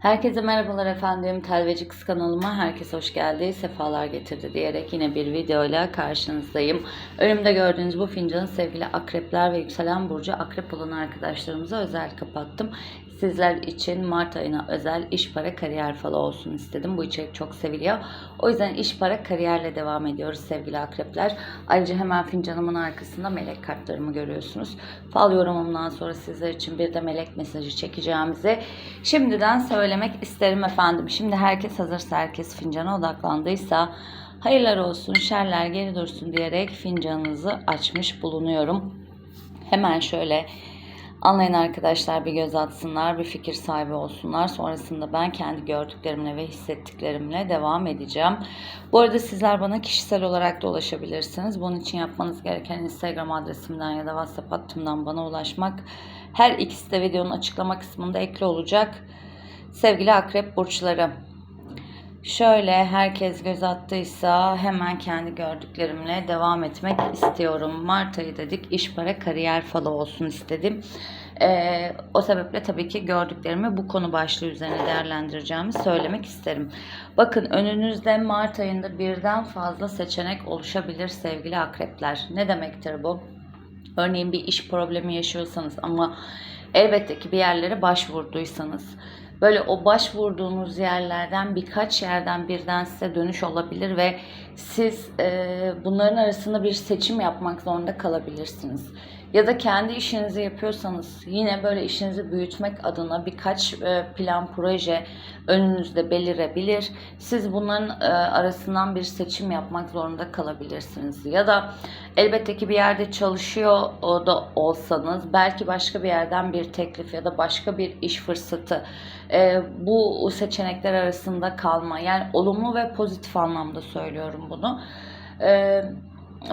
Herkese merhabalar efendim. Telveci Kız kanalıma herkes hoş geldi, sefalar getirdi diyerek yine bir videoyla karşınızdayım. Önümde gördüğünüz bu fincanı sevgili akrepler ve yükselen burcu akrep olan arkadaşlarımıza özel kapattım. Sizler için Mart ayına özel iş para kariyer falı olsun istedim. Bu içerik çok seviliyor. O yüzden iş para kariyerle devam ediyoruz sevgili akrepler. Ayrıca hemen fincanımın arkasında melek kartlarımı görüyorsunuz. Fal yorumumdan sonra sizler için bir de melek mesajı çekeceğimizi şimdiden söylemek isterim efendim. Şimdi herkes hazırsa herkes fincana odaklandıysa hayırlar olsun şerler geri dursun diyerek fincanınızı açmış bulunuyorum. Hemen şöyle Anlayın arkadaşlar bir göz atsınlar, bir fikir sahibi olsunlar. Sonrasında ben kendi gördüklerimle ve hissettiklerimle devam edeceğim. Bu arada sizler bana kişisel olarak da ulaşabilirsiniz. Bunun için yapmanız gereken Instagram adresimden ya da WhatsApp hattımdan bana ulaşmak. Her ikisi de videonun açıklama kısmında ekli olacak. Sevgili akrep burçları. Şöyle herkes göz attıysa hemen kendi gördüklerimle devam etmek istiyorum. Mart ayı dedik iş para kariyer falı olsun istedim. Ee, o sebeple tabii ki gördüklerimi bu konu başlığı üzerine değerlendireceğimi söylemek isterim. Bakın önünüzde Mart ayında birden fazla seçenek oluşabilir sevgili akrepler. Ne demektir bu? Örneğin bir iş problemi yaşıyorsanız ama elbette ki bir yerlere başvurduysanız böyle o başvurduğunuz yerlerden birkaç yerden birden size dönüş olabilir ve siz e, bunların arasında bir seçim yapmak zorunda kalabilirsiniz. Ya da kendi işinizi yapıyorsanız yine böyle işinizi büyütmek adına birkaç e, plan proje önünüzde belirebilir. Siz bunların e, arasından bir seçim yapmak zorunda kalabilirsiniz. Ya da elbette ki bir yerde çalışıyor da olsanız belki başka bir yerden bir teklif ya da başka bir iş fırsatı e, bu seçenekler arasında kalma. Yani olumlu ve pozitif anlamda söylüyorum bunu. E,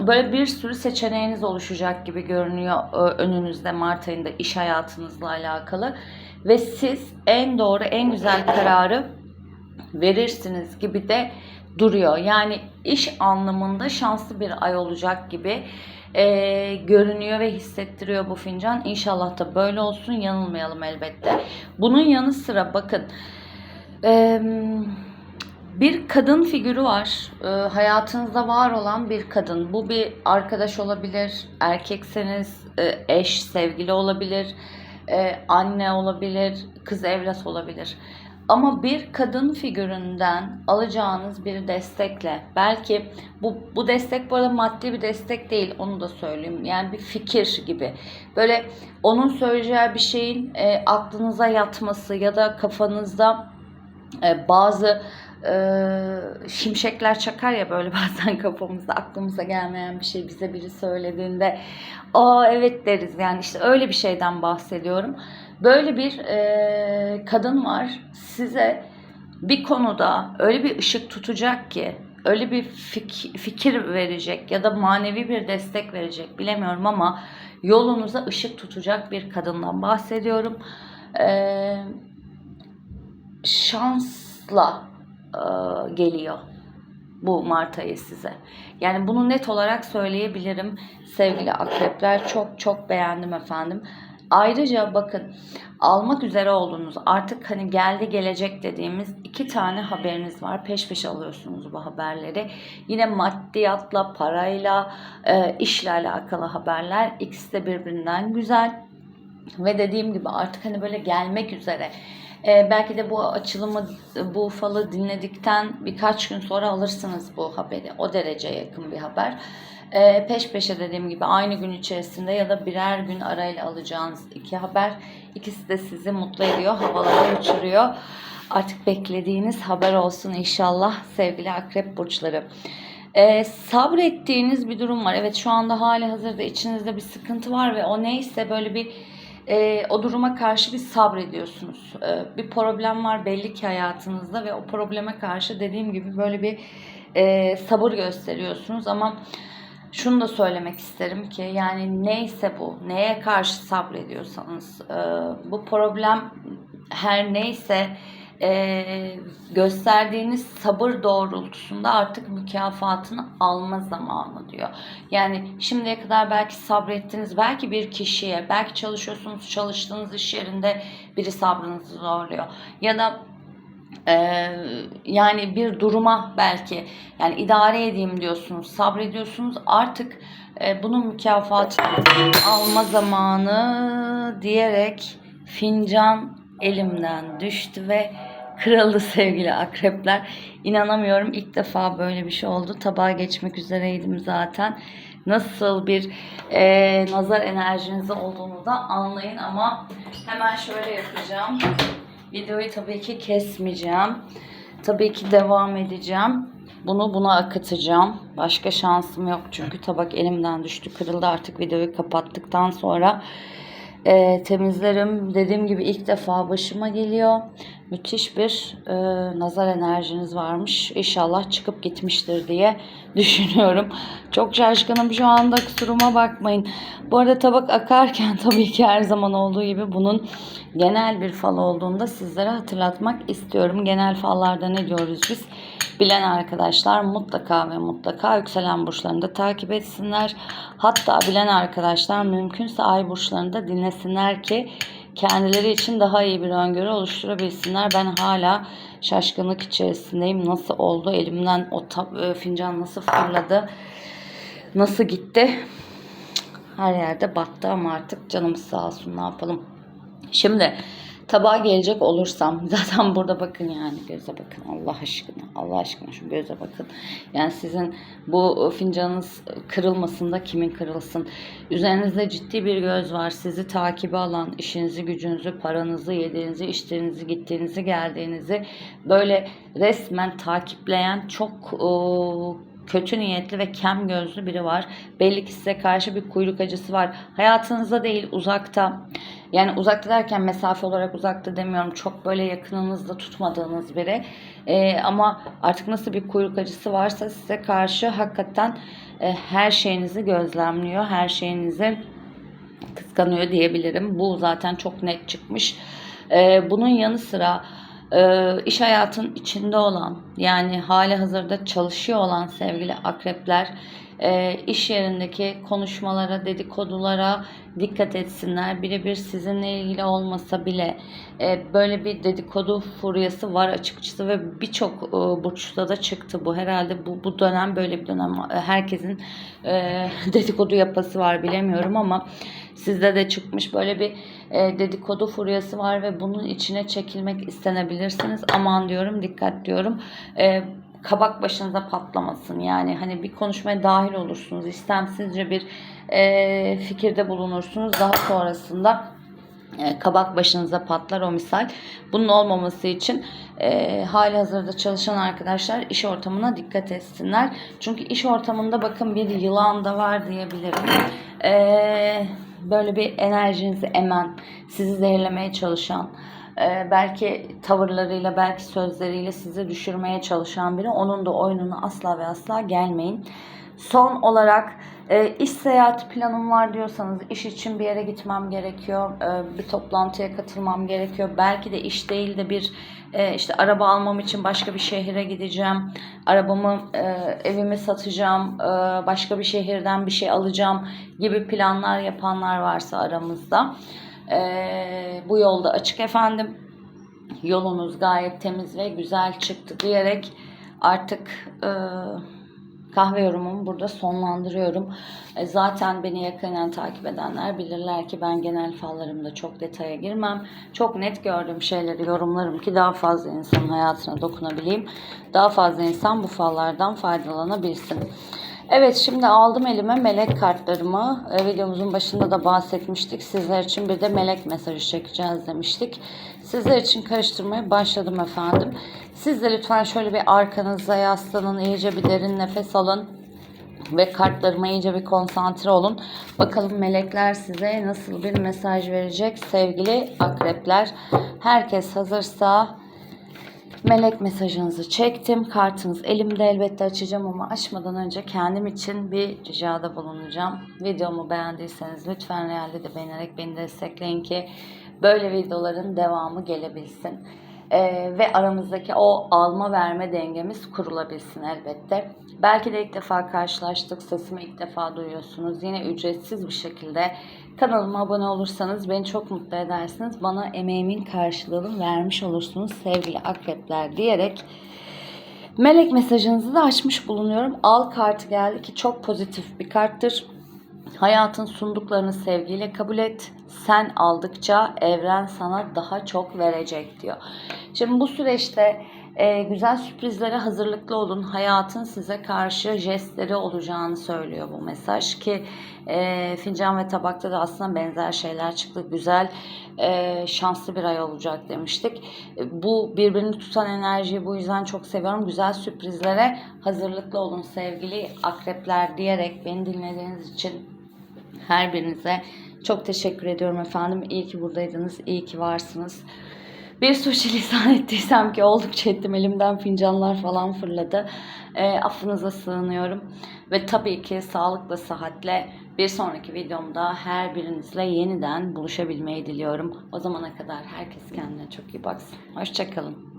böyle bir sürü seçeneğiniz oluşacak gibi görünüyor e, önünüzde Mart ayında iş hayatınızla alakalı ve siz en doğru en güzel kararı verirsiniz gibi de duruyor. Yani iş anlamında şanslı bir ay olacak gibi e, görünüyor ve hissettiriyor bu fincan. İnşallah da böyle olsun. Yanılmayalım elbette. Bunun yanı sıra bakın e, bir kadın figürü var. E, hayatınızda var olan bir kadın. Bu bir arkadaş olabilir, erkekseniz e, eş, sevgili olabilir, e, anne olabilir, kız evlat olabilir. Ama bir kadın figüründen alacağınız bir destekle belki bu, bu destek bu arada maddi bir destek değil onu da söyleyeyim. Yani bir fikir gibi. Böyle onun söyleyeceği bir şeyin e, aklınıza yatması ya da kafanızda e, bazı e, şimşekler çakar ya böyle bazen kafamızda aklımıza gelmeyen bir şey bize biri söylediğinde aa evet deriz yani işte öyle bir şeyden bahsediyorum. Böyle bir e, kadın var size bir konuda öyle bir ışık tutacak ki öyle bir fik- fikir verecek ya da manevi bir destek verecek bilemiyorum ama yolunuza ışık tutacak bir kadından bahsediyorum. Eee şansla geliyor bu Mart ayı size. Yani bunu net olarak söyleyebilirim sevgili akrepler. Çok çok beğendim efendim. Ayrıca bakın almak üzere olduğunuz artık hani geldi gelecek dediğimiz iki tane haberiniz var. Peş peşe alıyorsunuz bu haberleri. Yine maddiyatla, parayla, e, işle alakalı haberler. İkisi de birbirinden güzel. Ve dediğim gibi artık hani böyle gelmek üzere. Ee, belki de bu açılımı, bu falı dinledikten birkaç gün sonra alırsınız bu haberi. O derece yakın bir haber. Ee, peş peşe dediğim gibi aynı gün içerisinde ya da birer gün arayla alacağınız iki haber. İkisi de sizi mutlu ediyor, havalara uçuruyor. Artık beklediğiniz haber olsun inşallah sevgili akrep burçları. Ee, sabrettiğiniz bir durum var. Evet şu anda hali hazırda içinizde bir sıkıntı var ve o neyse böyle bir e, o duruma karşı bir sabrediyorsunuz. E, bir problem var belli ki hayatınızda ve o probleme karşı dediğim gibi böyle bir e, sabır gösteriyorsunuz ama şunu da söylemek isterim ki yani neyse bu, neye karşı sabrediyorsanız e, bu problem her neyse e, gösterdiğiniz sabır doğrultusunda artık mükafatını alma zamanı diyor. Yani şimdiye kadar belki sabrettiniz, belki bir kişiye, belki çalışıyorsunuz, çalıştığınız iş yerinde biri sabrınızı zorluyor. Ya da Ee, yani bir duruma belki yani idare edeyim diyorsunuz, sabrediyorsunuz. Artık e, bunun mükafatını alma zamanı diyerek fincan elimden düştü ve kırıldı sevgili akrepler. İnanamıyorum ilk defa böyle bir şey oldu. Tabağa geçmek üzereydim zaten. Nasıl bir e, nazar enerjiniz olduğunu da anlayın ama hemen şöyle yapacağım. Videoyu tabii ki kesmeyeceğim. Tabii ki devam edeceğim. Bunu buna akıtacağım. Başka şansım yok çünkü tabak elimden düştü, kırıldı. Artık videoyu kapattıktan sonra e, temizlerim. Dediğim gibi ilk defa başıma geliyor. Müthiş bir e, nazar enerjiniz varmış. İnşallah çıkıp gitmiştir diye düşünüyorum. Çok şaşkınım şu anda kusuruma bakmayın. Bu arada tabak akarken tabii ki her zaman olduğu gibi bunun genel bir fal olduğunda sizlere hatırlatmak istiyorum. Genel fallarda ne diyoruz biz? Bilen arkadaşlar mutlaka ve mutlaka yükselen burçlarını da takip etsinler. Hatta bilen arkadaşlar mümkünse ay burçlarını da dinlesinler ki kendileri için daha iyi bir öngörü oluşturabilsinler. Ben hala şaşkınlık içerisindeyim. Nasıl oldu? Elimden o tab- e, fincan nasıl fırladı? Nasıl gitti? Her yerde battı ama artık canımız sağ olsun ne yapalım. Şimdi tabağa gelecek olursam zaten burada bakın yani göze bakın Allah aşkına Allah aşkına şu göze bakın. Yani sizin bu fincanınız kırılmasın da kimin kırılsın. Üzerinizde ciddi bir göz var. Sizi takibe alan, işinizi, gücünüzü, paranızı, yediğinizi, içtiğinizi, gittiğinizi, geldiğinizi böyle resmen takipleyen çok ıı, kötü niyetli ve kem gözlü biri var. Belli ki size karşı bir kuyruk acısı var. Hayatınızda değil uzakta. Yani uzakta derken mesafe olarak uzakta demiyorum. Çok böyle yakınınızda tutmadığınız biri. Ee, ama artık nasıl bir kuyruk acısı varsa size karşı hakikaten e, her şeyinizi gözlemliyor. Her şeyinizi kıskanıyor diyebilirim. Bu zaten çok net çıkmış. Ee, bunun yanı sıra e, iş hayatın içinde olan yani hali hazırda çalışıyor olan sevgili akrepler e, iş yerindeki konuşmalara, dedikodulara dikkat etsinler. Birebir sizinle ilgili olmasa bile e, böyle bir dedikodu furyası var açıkçası ve birçok e, burçta da çıktı bu. Herhalde bu, bu dönem böyle bir dönem. Herkesin e, dedikodu yapası var bilemiyorum ama sizde de çıkmış böyle bir e, dedikodu furyası var ve bunun içine çekilmek istenebilirsiniz. Aman diyorum, dikkat diyorum. E, kabak başınıza patlamasın. Yani hani bir konuşmaya dahil olursunuz. istemsizce bir e, fikirde bulunursunuz. Daha sonrasında e, kabak başınıza patlar o misal. Bunun olmaması için e, hali hazırda çalışan arkadaşlar iş ortamına dikkat etsinler. Çünkü iş ortamında bakın bir yılan da var diyebilirim. E, böyle bir enerjinizi emen, sizi zehirlemeye çalışan, belki tavırlarıyla, belki sözleriyle sizi düşürmeye çalışan biri. Onun da oyununa asla ve asla gelmeyin. Son olarak e, iş seyahati planım var diyorsanız iş için bir yere gitmem gerekiyor. E, bir toplantıya katılmam gerekiyor. Belki de iş değil de bir e, işte araba almam için başka bir şehire gideceğim. Arabamı, e, evimi satacağım. E, başka bir şehirden bir şey alacağım gibi planlar yapanlar varsa aramızda. E, bu yolda açık efendim. Yolunuz gayet temiz ve güzel çıktı diyerek artık e, kahve yorumumu burada sonlandırıyorum. E, zaten beni yakından takip edenler bilirler ki ben genel fallarımda çok detaya girmem. Çok net gördüğüm şeyleri yorumlarım ki daha fazla insanın hayatına dokunabileyim. Daha fazla insan bu fallardan faydalanabilsin. Evet şimdi aldım elime melek kartlarımı. E, videomuzun başında da bahsetmiştik. Sizler için bir de melek mesajı çekeceğiz demiştik. Sizler için karıştırmaya başladım efendim. Siz de lütfen şöyle bir arkanıza yaslanın. iyice bir derin nefes alın. Ve kartlarıma iyice bir konsantre olun. Bakalım melekler size nasıl bir mesaj verecek sevgili akrepler. Herkes hazırsa Melek mesajınızı çektim. Kartınız elimde elbette açacağım ama açmadan önce kendim için bir ricada bulunacağım. Videomu beğendiyseniz lütfen realde de beğenerek beni destekleyin ki böyle videoların devamı gelebilsin. Ee, ve aramızdaki o alma verme dengemiz kurulabilsin elbette. Belki de ilk defa karşılaştık, sesimi ilk defa duyuyorsunuz. Yine ücretsiz bir şekilde Kanalıma abone olursanız beni çok mutlu edersiniz. Bana emeğimin karşılığını vermiş olursunuz sevgili akrepler diyerek melek mesajınızı da açmış bulunuyorum. Al kartı geldi ki çok pozitif bir karttır. Hayatın sunduklarını sevgiyle kabul et. Sen aldıkça evren sana daha çok verecek diyor. Şimdi bu süreçte e, güzel sürprizlere hazırlıklı olun. Hayatın size karşı jestleri olacağını söylüyor bu mesaj ki e, fincan ve tabakta da aslında benzer şeyler çıktı. Güzel, e, şanslı bir ay olacak demiştik. E, bu birbirini tutan enerjiyi bu yüzden çok seviyorum. Güzel sürprizlere hazırlıklı olun sevgili akrepler diyerek beni dinlediğiniz için her birinize çok teşekkür ediyorum efendim. İyi ki buradaydınız, iyi ki varsınız. Bir suçilisan ettiysem ki oldukça ettim. Elimden fincanlar falan fırladı. E, affınıza sığınıyorum. Ve tabii ki sağlıkla, sıhhatle bir sonraki videomda her birinizle yeniden buluşabilmeyi diliyorum. O zamana kadar herkes kendine çok iyi baksın. Hoşçakalın.